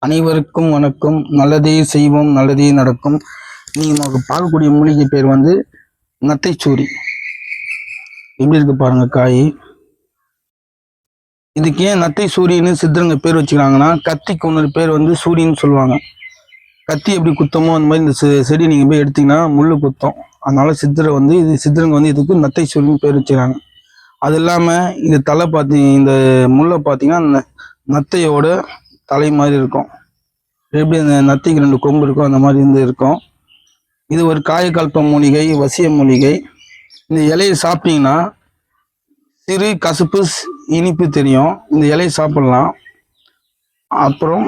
அனைவருக்கும் வணக்கம். நல்லதே செய்வோம் நல்லதே நடக்கும். நீ நமக்கு பார்க்கக்கூடிய மூலிகை பேர் வந்து நத்தைச்சூரி எப்படி இருக்கு பாருங்க காய்? இதுக்கு ஏன் நத்தை சூரியன்னு சித்தருங்க பேர் வச்சுக்கிறாங்கன்னா கத்திக்கு ஒன்று பேர் வந்து சூரியன்னு சொல்லுவாங்க. கத்தி எப்படி குத்தமோ அந்த மாதிரி இந்த செ- செடி நீங்கள் போய் எடுத்தீங்கன்னா முள் குத்தம். அதனால சித்தரை வந்து இது சித்தருங்க வந்து இதுக்கு நத்தை சூரியன்னு பேர் வச்சுக்கிறாங்க. அது இல்லாமல் இந்த தலை பார்த்தி இந்த முல்லை பார்த்தீங்கன்னா ந- நத்தையோட தலை மாதிரி இருக்கும். எப்படி இந்த நத்திக்கு ரெண்டு கொம்பு இருக்கும் அந்த மாதிரி இருந்து இருக்கும். இது ஒரு காயக்கல்ப மூலிகை வசிய மூலிகை. இந்த இலையை சாப்பிட்டீங்கன்னா சிறு கசுப்பு இனிப்பு தெரியும். இந்த இலையை சாப்பிட்லாம். அப்புறம்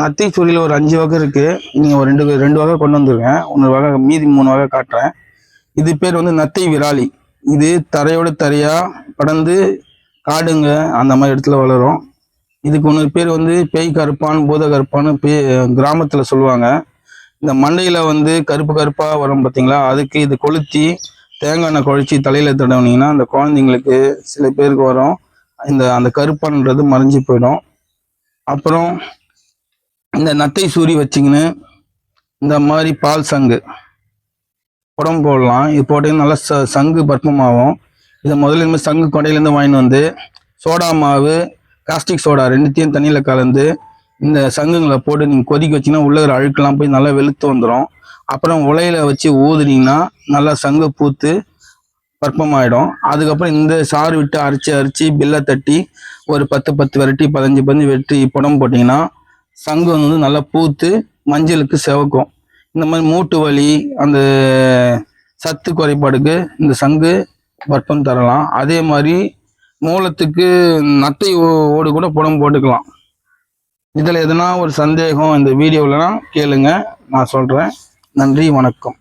நத்தி சுரியில் ஒரு அஞ்சு வகை இருக்குது நீங்கள் ஒரு ரெண்டு ரெண்டு வகை கொண்டு வந்துருக்கேன் ஒன்று வகை மீதி மூணு வகை காட்டுறேன். இது பேர் வந்து நத்தை விராலி. இது தரையோட தரையாக படர்ந்து காடுங்க. அந்த மாதிரி இடத்துல வளரும். இதுக்கு ஒன்று பேர் வந்து பேய் கருப்பான் பூத கருப்பான்னு பே கிராமத்தில் சொல்லுவாங்க. இந்த மண்டையில் வந்து கருப்பு கருப்பாக வரும் பார்த்தீங்களா அதுக்கு இது கொளுத்தி தேங்காய் எண்ணெய் குழச்சி தலையில் தடவுனீங்கன்னா அந்த குழந்தைங்களுக்கு சில பேருக்கு வரும். இந்த அந்த கருப்பான்றது மறைஞ்சு போயிடும். அப்புறம் இந்த நத்தை சூரி வச்சிங்கன்னு இந்த மாதிரி பால் சங்கு. உடம்பு போடலாம். இது போட்டீங்கன்னா நல்லா ச சங்கு பர்மமாகும். இதை முதல்ல மாதிரி சங்கு கொடையிலேருந்து வாங்கிட்டு வந்து சோடா மாவு காஸ்டிக் சோடா ரெண்டுத்தையும் தண்ணியில் கலந்து இந்த சங்குங்களை போட்டு நீங்கள் கொதிக்க வச்சீங்கன்னா உள்ள அழுக்கெல்லாம் போய் நல்லா வெளுத்து வந்துடும் அப்புறம் உலையில வச்சு ஊதுனீங்கன்னா நல்லா சங்கு பூத்து பற்பமாயிடும் அதுக்கப்புறம் இந்த சாறு விட்டு அரைச்சி அரைச்சி பில்லை தட்டி ஒரு பத்து பத்து வெரைட்டி பதினஞ்சு பதினஞ்சு வெட்டி புடம் போட்டிங்கன்னா சங்கு வந்து நல்லா பூத்து மஞ்சளுக்கு செவக்கும். இந்த மாதிரி மூட்டு வலி அந்த சத்து குறைபாடுக்கு இந்த சங்கு பற்பம் தரலாம். அதே மாதிரி மூலத்துக்கு நத்தை ஓ- ஓடு கூட புடம் போட்டுக்கலாம். இதில் எதனா ஒரு சந்தேகம் இந்த வீடியோலனா கேளுங்க. நான் சொல்கிறேன் நன்றி வணக்கம்.